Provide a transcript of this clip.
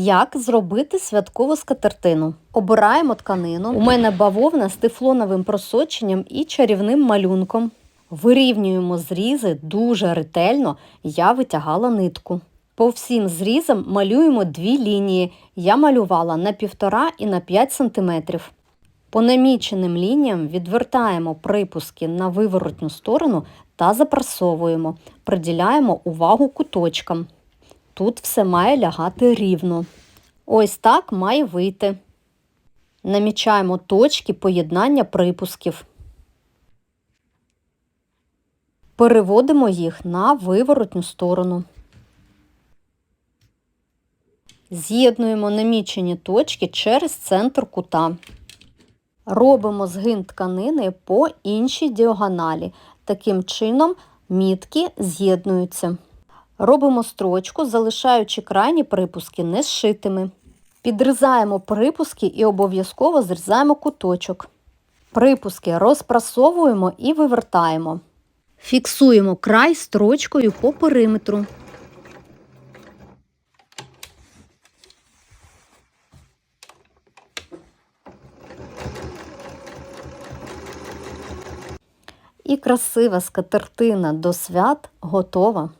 Як зробити святкову скатертину? Обираємо тканину. У мене бавовна з тефлоновим просоченням і чарівним малюнком. Вирівнюємо зрізи дуже ретельно. Я витягала нитку. По всім зрізам малюємо дві лінії. Я малювала на 1,5 і на 5 см. По наміченим лініям відвертаємо припуски на виворотню сторону та запрасовуємо. Приділяємо увагу куточкам. Тут все має лягати рівно. Ось так має вийти. Намічаємо точки поєднання припусків. Переводимо їх на виворотню сторону. З'єднуємо намічені точки через центр кута. Робимо згин тканини по іншій діагоналі. Таким чином мітки з'єднуються. Робимо строчку, залишаючи крайні припуски не зшитими. Підрізаємо припуски і обов'язково зрізаємо куточок. Припуски розпрасовуємо і вивертаємо. Фіксуємо край строчкою по периметру. І красива скатертина до свят готова.